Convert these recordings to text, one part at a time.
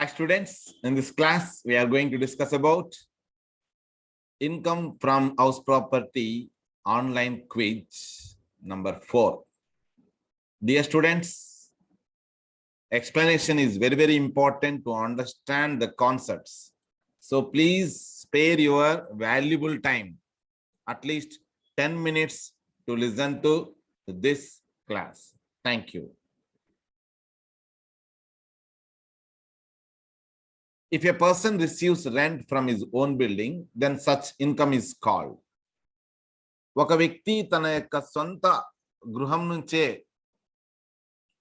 Hi students, in this class, we are going to discuss about income from house property online quiz number four. Dear students, explanation is very, very important to understand the concepts. So please spare your valuable time, at least ten minutes to listen to this class. Thank you. If a person receives rent from his own building, then such income is called. ఒక వ్యక్తి తన యొక్క సొంత గృహం నుంచే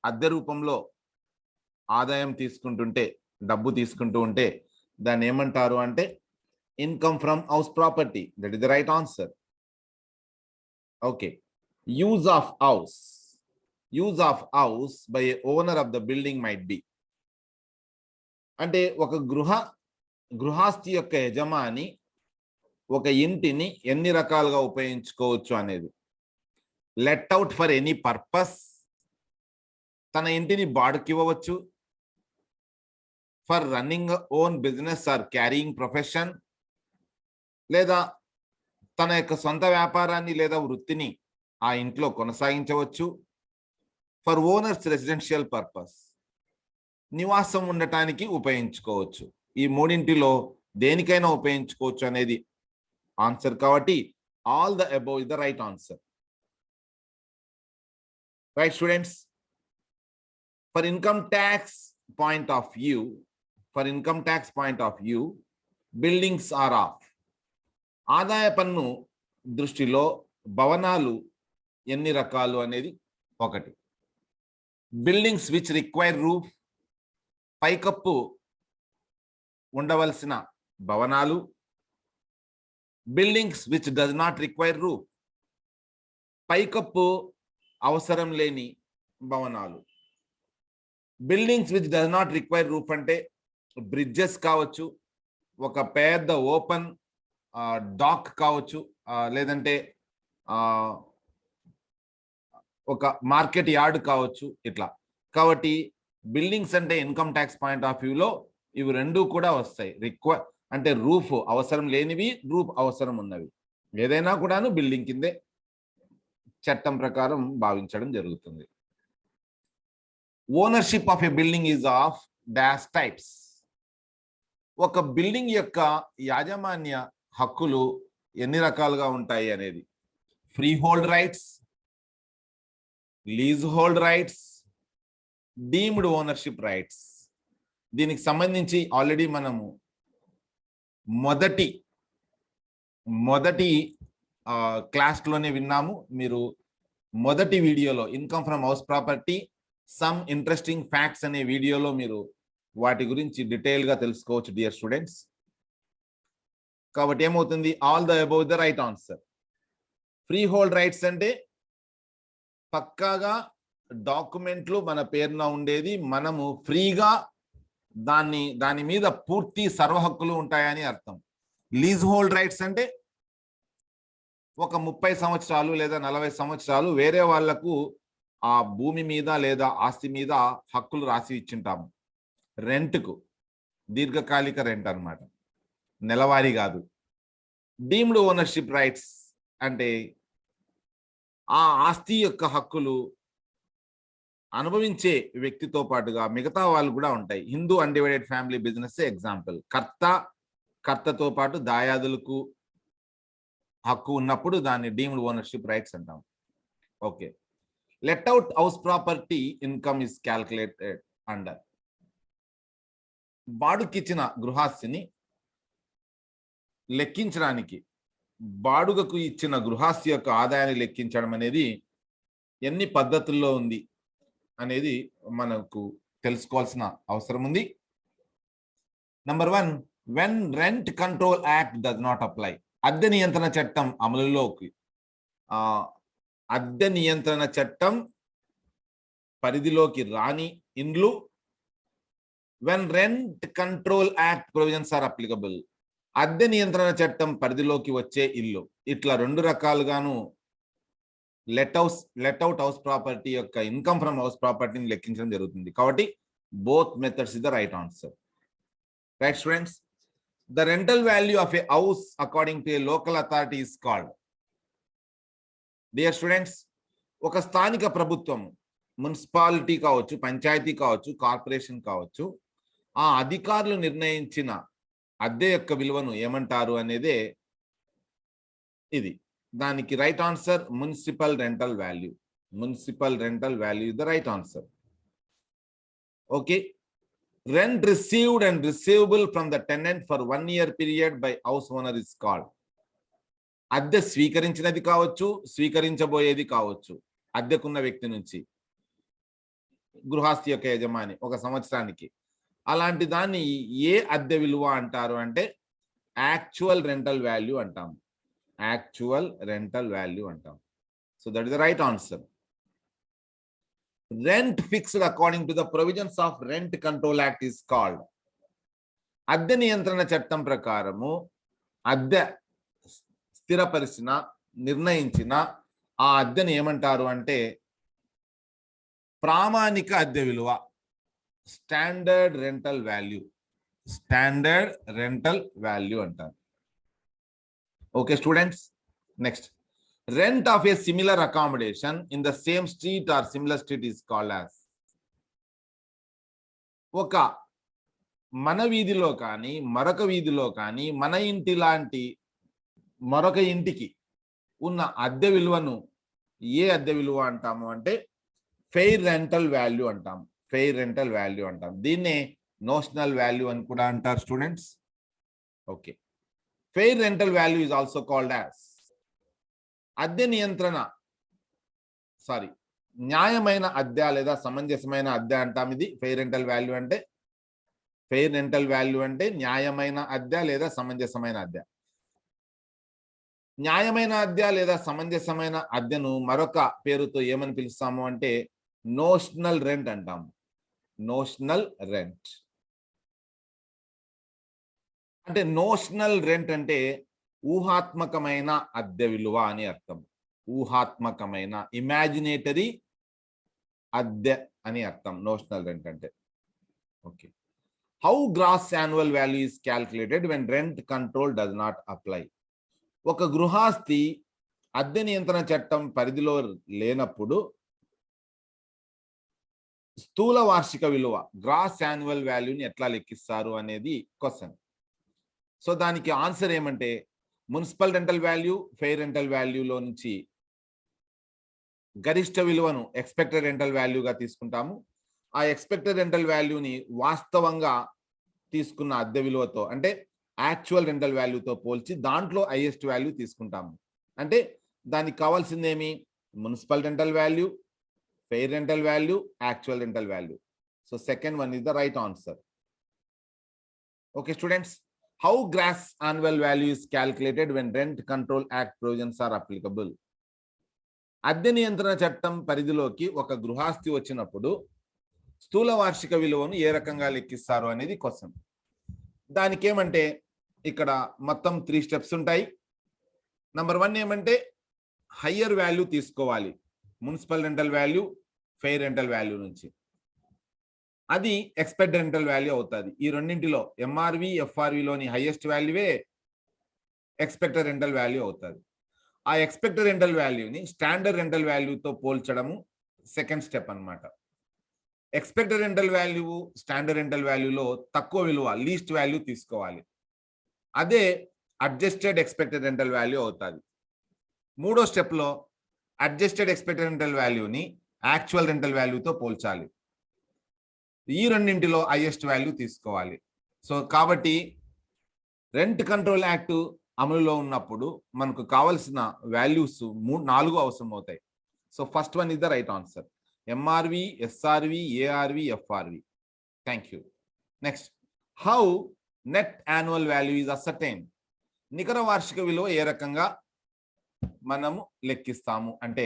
అద్దె రూపంలో ఆదాయం తీసుకుంటుంటే డబ్బు తీసుకుంటూ ఉంటే దాన్ని ఏమంటారు అంటే income from house property that is the right answer okay use of house use of house by owner of the building might be అంటే ఒక గృహ గృహస్థి యొక్క యజమాని ఒక ఇంటిని ఎన్ని రకాలుగా ఉపయోగించుకోవచ్చు అనేది. Let out for any purpose తన ఇంటిని బాడుకి ఇవ్వవచ్చు for running own business or carrying profession లేదా తన యొక్క సొంత వ్యాపారాన్ని లేదా వృత్తిని ఆ ఇంట్లో కొనసాగించవచ్చు. ఫర్ ఓనర్స్ రెసిడెన్షియల్ పర్పస్ నివాసం ఉండటానికి ఉపయోగించుకోవచ్చు. ఈ మూడింటిలో దేనికైనా ఉపయోగించుకోవచ్చు అనేది ఆన్సర్ కాబట్టి all the above is the right answer. Right students for income tax point of view for income tax point of view buildings or of ఆదాయ పన్ను దృష్టిలో భవనాలు ఎన్ని రకాలు అనేది ఒకటి. బిల్డింగ్స్ విచ్ రిక్వైర్ రూఫ్ పైకప్పు ఉండవలసిన భవనాలు buildings which does not require roof పైకప్పు అవసరం లేని భవనాలు. Buildings which does not require roof అంటే బ్రిడ్జెస్ కావచ్చు ఒక పెద్ద ఓపెన్ డాక్ కావచ్చు లేదంటే ఒక మార్కెట్ యార్డ్ కావచ్చు ఇట్లా. కాబట్టి బిల్డింగ్స్ అంటే ఇన్కమ్ ట్యాక్స్ పాయింట్ ఆఫ్ వ్యూలో ఇవి రెండు కూడా వస్తాయి. రిక్వ అంటే రూఫ్ అవసరం లేనివి రూఫ్ అవసరం ఉన్నవి. ఏదైనా కూడాను బిల్డింగ్ కిందే చట్టం ప్రకారం భావించడం జరుగుతుంది. Ownership of a building is of dash types. ఒక బిల్డింగ్ యొక్క యాజమాన్య హక్కులు ఎన్ని రకాలుగా ఉంటాయి అనేది? Freehold rights leasehold rights deemed ownership rights. దీనికి సంబంధించి ఆల్రెడీ మనము మొదటి మొదటి క్లాస్లోనే విన్నాము. మీరు మొదటి వీడియోలో income from house property some interesting facts అనే వీడియోలో మీరు వాటి గురించి డీటెయిల్గా తెలుసుకోవచ్చు డియర్ స్టూడెంట్స్. కాబట్టి ఏమవుతుంది? All the above the right answer. Freehold rights అంటే పక్కాగా డాక్యుమెంట్లు మన పేరున ఉండేది. మనము ఫ్రీగా దాన్ని దాని మీద పూర్తి సర్వహక్కులు ఉంటాయని అర్థం. లీజ్ హోల్డ్ రైట్స్ అంటే ఒక ముప్పై సంవత్సరాలు లేదా నలభై సంవత్సరాలు వేరే వాళ్ళకు ఆ భూమి మీద లేదా ఆస్తి మీద హక్కులు రాసి ఇచ్చింటాము. రెంట్కు దీర్ఘకాలిక రెంట్ అన్నమాట. నెలవారీ కాదు. డీమ్డ్ ఓనర్షిప్ రైట్స్ అంటే ఆ ఆస్తి యొక్క హక్కులు అనుభవించే వ్యక్తితో పాటుగా మిగతా వాళ్ళు కూడా ఉంటాయి. Hindu undivided family business example karta కర్తతో పాటు దాయాదులకు హక్కు ఉన్నప్పుడు దాన్ని డీమ్డ్ ఓనర్షిప్ రైట్స్ అంటాం. Okay. Let out house property income is calculated under బాడుకిచ్చిన గృహాస్తిని లెక్కించడానికి బాడుగకు ఇచ్చిన గృహాస్తి యొక్క ఆదాయాన్ని లెక్కించడం అనేది ఎన్ని పద్ధతుల్లో ఉంది? అనేది మనకు తెలుసుకోవాల్సిన అవసరం ఉంది. Number one when rent control act does not apply అద్దె నియంత్రణ చట్టం అమలులోకి అద్దె నియంత్రణ చట్టం పరిధిలోకి రాని ఇండ్లు when rent control act provisions are applicable అద్దె నియంత్రణ చట్టం పరిధిలోకి వచ్చే ఇల్లు ఇట్లా రెండు రకాలుగాను let house let out house property యొక్క ఇన్కమ్ ఫ్రమ్ హౌస్ ప్రాపర్టీని లెక్కించడం జరుగుతుంది. కాబట్టి both methods is the right answer right students the rental value of a house according to a local authority is called dear students ఒక స్థానిక ప్రభుత్వం municipality కావచ్చు పంచాయతీ కావచ్చు కార్పొరేషన్ కావచ్చు ఆ అధికారులు నిర్ణయించిన అద్దె యొక్క విలువను ఏమంటారు అనేదే ఇది. దానికి right answer municipal rental value municipal rental value the right answer okay rent received and receivable from the tenant for one year period by house owner is called. అద్దె స్వీకరించినది కావచ్చు స్వీకరించబోయేది కావచ్చు అద్దెకున్న వ్యక్తి నుంచి గృహస్థి యొక్క యజమాని ఒక సంవత్సరానికి అలాంటి దాన్ని ఏ అద్దె విలువ అంటారు అంటే యాక్చువల్ రెంటల్ వాల్యూ అంటాం యాక్చువల్ రెంటల్ వాల్యూ అంటాం. So that is the right answer rent fixed according to the provisions of rent control act is called అద్దె నియంత్రణ చట్టం ప్రకారము అద్దె స్థిరపరిచిన నిర్ణయించిన ఆ అద్దెని ఏమంటారు అంటే ప్రామాణిక అద్దె విలువ standard rental value standard rental value అంటారు. Okay students next rent of a similar accommodation in the same street or similar street is called as ఒక మన వీధిలో కానీ మరొక వీధిలో కానీ మన ఇంటి లాంటి మరొక ఇంటికి ఉన్న అద్దె విలువను ఏ అద్దె విలువ అంటాము అంటే ఫెయిర్ రెంటల్ వాల్యూ అంటాం ఫెయిర్ రెంటల్ వాల్యూ అంటాం దీన్నే నోషనల్ వాల్యూ అని కూడా అంటారు students okay fair rental value is also called as అద్దె నియంత్రణ. సారీ న్యాయమైన అద్దె లేదా సమంజసమైన అద్దె అంటాం ఇది. ఫెయిర్ రెంటల్ వాల్యూ అంటే ఫెయిర్ రెంటల్ వాల్యూ అంటే న్యాయమైన అద్దె లేదా సమంజసమైన అద్దె. న్యాయమైన అద్దె లేదా సమంజసమైన అద్దెను మరొక పేరుతో ఏమని పిలుస్తాము అంటే నోషనల్ రెంట్ అంటాము. నోషనల్ రెంట్ అంటే నోషనల్ రెంట్ అంటే ఊహాత్మకమైన అద్దె విలువ అని అర్థం. ఊహాత్మకమైన ఇమాజినేటరీ అద్దె అని అర్థం నోషనల్ రెంట్ అంటే. Okay. How gross annual value is calculated when rent control does not apply? ఒక గృహాస్తి అద్దె నియంత్రణ చట్టం పరిధిలో లేనప్పుడు స్థూల వార్షిక విలువ గ్రాస్ యాన్యువల్ వాల్యూని ఎట్లా లెక్కిస్తారు అనేది క్వశ్చన్. సో దానికి ఆన్సర్ ఏమంటే municipal rental value fair rental వాల్యూలో నుంచి గరిష్ట విలువను ఎక్స్పెక్టెడ్ రెంటల్ వాల్యూగా తీసుకుంటాము. ఆ ఎక్స్పెక్టెడ్ రెంటల్ వాల్యూని వాస్తవంగా తీసుకున్న అద్దె విలువతో అంటే యాక్చువల్ రెంటల్ వాల్యూతో పోల్చి దాంట్లో హైయెస్ట్ వాల్యూ తీసుకుంటాము. అంటే దానికి కావాల్సిందేమి municipal rental value fair rental value actual rental value. So second one is the right answer. Okay students how gross annual value is calculated when rent control act provisions are applicable? అద్దె నియంత్రణ చట్టం పరిధిలోకి ఒక గృహాస్తి వచ్చినప్పుడు స్థూల వార్షిక విలువను ఏ రకంగా లెక్కిస్తారు అనేది క్వశ్చన్ దానికి ఏమంటే ఇక్కడ మొత్తం త్రీ స్టెప్స్ ఉంటాయి నంబర్ వన్ ఏమంటే హయ్యర్ వాల్యూ తీసుకోవాలి. Municipal rental value fair rental value నుంచి. అది ఎక్స్పెక్ట్ రెంటల్ వాల్యూ అవుతుంది. ఈ రెండింటిలో ఎంఆర్వి ఎఫ్ఆర్విలోని హైయెస్ట్ వాల్యూవే ఎక్స్పెక్టెడ్ రెంటల్ వాల్యూ అవుతుంది. ఆ ఎక్స్పెక్టర్ రెంటల్ వాల్యూని స్టాండర్డ్ రెంటల్ వాల్యూతో పోల్చడము సెకండ్ స్టెప్ అన్నమాట. Expected rental value standard rental వాల్యూలో తక్కువ విలువ లీస్ట్ వాల్యూ తీసుకోవాలి. అదే అడ్జస్టెడ్ ఎక్స్పెక్టెడ్ రెంటల్ వాల్యూ అవుతుంది. మూడో స్టెప్లో అడ్జస్టెడ్ ఎక్స్పెక్టెడ్ రెంటల్ వాల్యూని యాక్చువల్ రెంటల్ వాల్యూతో పోల్చాలి. ఈ రెండింటిలో హైయెస్ట్ వాల్యూ తీసుకోవాలి. సో కాబట్టి రెంట్ కంట్రోల్ యాక్ట్ అమలులో ఉన్నప్పుడు మనకు కావలసిన వాల్యూస్ మూడు నాలుగు అవసరం అవుతాయి so first one is the right answer MRV SRV ARV FRV thank you next how net annual value is ascertain నికర వార్షిక విలువ ఏ రకంగా మనము లెక్కిస్తాము? అంటే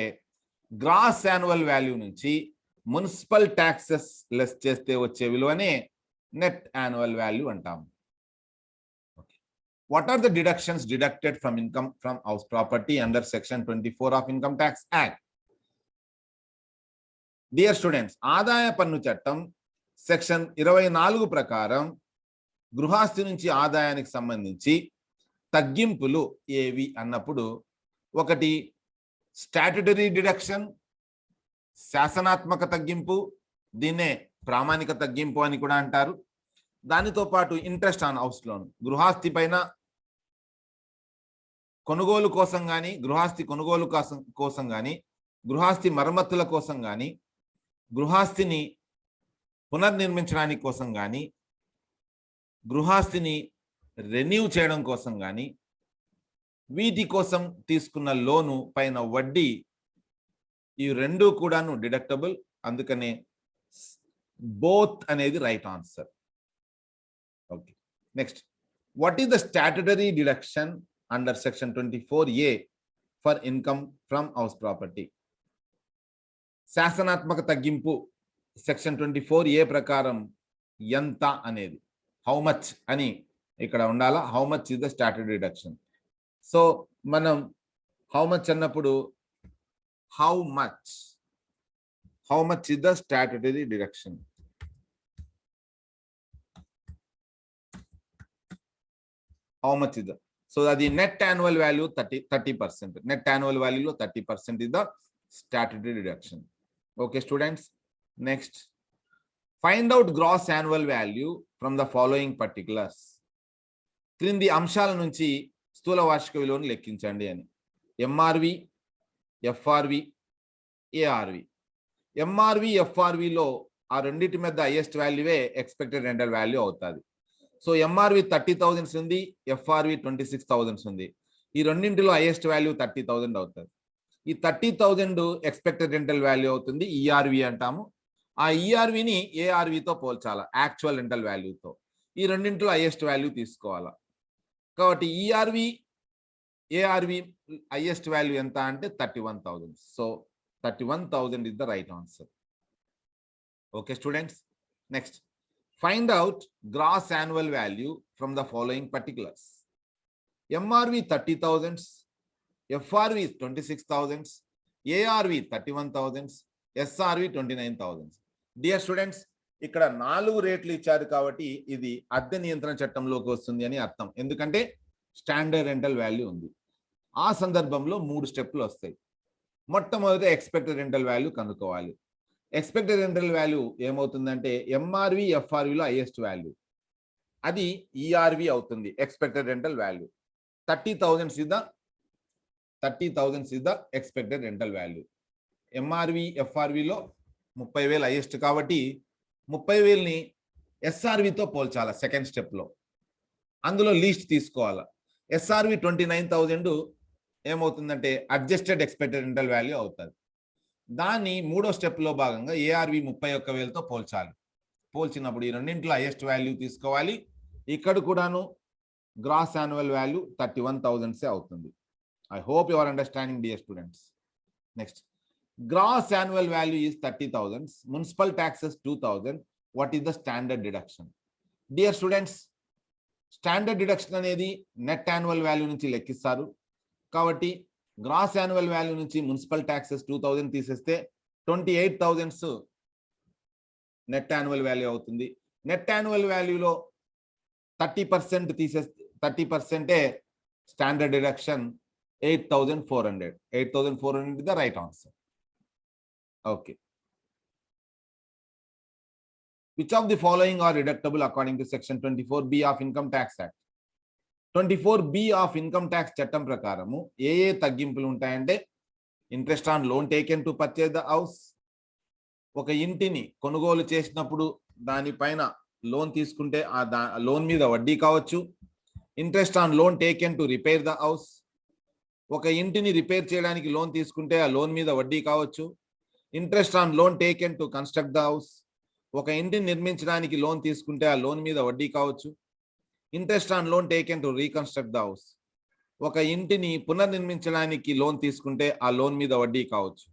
గ్రాస్ యాన్యువల్ వాల్యూ నుంచి మున్సిపల్ ట్యాక్సెస్ లెస్ చేస్తే వచ్చే విలువనే నెట్ యాన్యువల్ వాల్యూ అంటాము what are the deductions deducted from income from house property under section 24 of income tax act dear students ఆదాయ పన్ను చట్టం సెక్షన్ ఇరవై నాలుగు ప్రకారం గృహాస్తి నుంచి ఆదాయానికి సంబంధించి తగ్గింపులు ఏవి అన్నప్పుడు ఒకటి స్టాట్యుటరీ డిడక్షన్ శాసనాత్మక తగ్గింపు దీన్నే ప్రామాణిక తగ్గింపు అని కూడా అంటారు. దానితో పాటు ఇంట్రెస్ట్ ఆన్ హౌస్ లోన్ గృహాస్తి పైన కొనుగోలు కోసం కానీ గృహాస్తి కొనుగోలు కోసం కోసం కానీ గృహాస్తి మరమ్మతుల కోసం కానీ గృహాస్తిని పునర్నిర్మించడానికి కోసం కానీ గృహాస్తిని రెన్యూ చేయడం కోసం కానీ వీటి కోసం తీసుకున్న లోను పైన వడ్డీ ఈ రెండు కూడాను డిడక్టబుల్. అందుకనే బోత్ అనేది right answer. Okay. Next. What is the statutory deduction under section twenty four A for income from house property? శాసనాత్మక తగ్గింపు సెక్షన్ ట్వంటీ ఫోర్ ఏ ప్రకారం ఎంత అనేది? హౌ మచ్ అని ఇక్కడ ఉండాలా? How much is the statutory deduction? So మనం how much అన్నప్పుడు how much how much is the statutory deduction how much is the so అది net annual value thirty thirty percent net annual వాల్యూలో thirty percent is the statutory deduction okay students next find out gross annual value from the following particulars క్రింది అంశాల నుంచి స్థూల వార్షిక విలువను లెక్కించండి అని. MRV FRV ARV. MRV ఎఫ్ఆర్విలో ఆ రెండింటి మీద హైయెస్ట్ వాల్యూవే ఎక్స్పెక్టెడ్ రెంటల్ వాల్యూ అవుతుంది. సో ఎంఆర్వి థర్టీ థౌజండ్స్ ఉంది ఎఫ్ఆర్వి ట్వంటీ సిక్స్ థౌజండ్స్ ఉంది. ఈ రెండింటిలో హైయెస్ట్ వాల్యూ థర్టీ థౌజండ్ అవుతుంది. ఈ thirty thousand expected rental value అవుతుంది ఈఆర్వి అంటాము. ఆ ఈఆర్విని ఏఆర్వితో పోల్చాలా యాక్చువల్ రెంటల్ వాల్యూతో ఈ రెండింటిలో హైయెస్ట్ వాల్యూ తీసుకోవాలా. కాబట్టి ఈఆర్వి ఏఆర్వి హైయెస్ట్ వాల్యూ ఎంత అంటే thirty one thousand so thirty one thousand is the right answer okay students next find out gross annual value from the following particulars MRV thirty thousands FRV twenty six thousands ARV thirty one thousands SRV twenty nine thousands dear students ఇక్కడ నాలుగు రేట్లు ఇచ్చారు కాబట్టి ఇది అద్దె నియంత్రణ చట్టంలోకి వస్తుంది అని అర్థం. ఎందుకంటే స్టాండర్డ్ రెంటల్ వాల్యూ ఉంది. ఆ సందర్భంలో మూడు స్టెప్లు వస్తాయి. మొట్టమొదటి ఎక్స్పెక్టెడ్ రెంటల్ వాల్యూ కనుక్కోవాలి. ఎక్స్పెక్టెడ్ రెంటల్ వాల్యూ ఏమవుతుందంటే ఎంఆర్వి ఎఫ్ఆర్విలో హైయెస్ట్ వాల్యూ అది ఈఆర్వి అవుతుంది expected rental value thirty thousands is the thirty thousands is the expected rental value MRV ఎఫ్ఆర్విలో ముప్పై వేలు హైయెస్ట్ కాబట్టి ముప్పై వేలని ఎస్ఆర్వితో పోల్చాలా సెకండ్ స్టెప్లో అందులో లీస్ట్ తీసుకోవాలా. ఎస్ఆర్వి ట్వంటీ నైన్ థౌజండ్ ఏమవుతుందంటే అడ్జస్టెడ్ ఎక్స్పెక్టెడ్ రెంటల్ వాల్యూ అవుతుంది. దాన్ని మూడో స్టెప్లో భాగంగా ఏఆర్వి ముప్పై ఒక్క వేలతో పోల్చాలి. పోల్చినప్పుడు ఈ రెండింటిలో హైయెస్ట్ వాల్యూ తీసుకోవాలి. ఇక్కడ కూడాను gross annual value thirty one థౌజండ్సే అవుతుంది. I hope your understanding dear students. Next. Gross annual value is thirty thousands municipal taxes two thousand what is the standard deduction? Dear students standard deduction అనేది net annual value నుంచి లెక్కిస్తారు. కాబట్టి gross annual value నుంచి municipal taxes two thousand తీసేస్తే twenty eight thousands net annual value అవుతుంది net annual వాల్యూలో thirty percent తీసేస్తే thirty పర్సెంటే standard deduction eight thousand four hundred eight thousand four hundred the right answer okay which of the following are deductible according to section 24b of income tax act? Twenty four B of income tax చట్టం ప్రకారము ఏ ఏ తగ్గింపులు ఉంటాయంటే interest on loan taken to purchase the house. ఒక ఇంటిని కొనుగోలు చేసినప్పుడు దానిపైన లోన్ తీసుకుంటే ఆ దా లోన్ మీద వడ్డీ కావచ్చు. Interest on loan taken to repair the house. ఒక ఇంటిని రిపేర్ చేయడానికి లోన్ తీసుకుంటే ఆ లోన్ మీద వడ్డీ కావచ్చు. Interest on loan taken to construct the house. ఒక ఇంటిని నిర్మించడానికి లోన్ తీసుకుంటే ఆ లోన్ మీద వడ్డీ కావచ్చు. Interest on loan taken to reconstruct the house. ఒక ఇంటిని పునర్నిర్మించడానికి లోన్ తీసుకుంటే ఆ లోన్ మీద వడ్డీ కావచ్చు.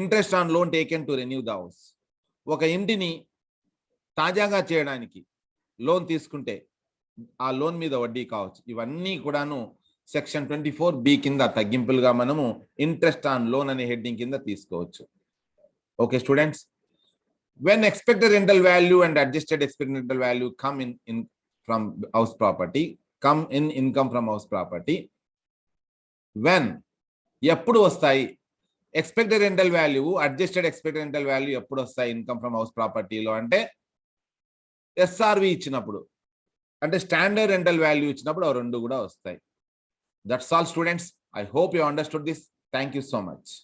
Interest on loan taken to renew the house. ఒక ఇంటిని తాజాగా చేయడానికి లోన్ తీసుకుంటే ఆ లోన్ మీద వడ్డీ కావచ్చు. ఇవన్నీ కూడాను సెక్షన్ ట్వంటీ ఫోర్ బి కింద తగ్గింపులుగా మనము ఇంట్రెస్ట్ ఆన్ లోన్ అనే హెడ్డింగ్ కింద తీసుకోవచ్చు. Okay students? When expected rental value and adjusted expected rental value come in in from house property come in income from house property when ఎప్పుడు వస్తాయి? Expected rental value adjusted expected rental value ఎప్పుడు వస్తాయి? Income from house ప్రాపర్టీలో అంటే SRV ఇచ్చినప్పుడు. అంటే standard rental value ఇచ్చినప్పుడు ఆ రెండు కూడా వస్తాయి. That's all students I hope you understood this thank you so much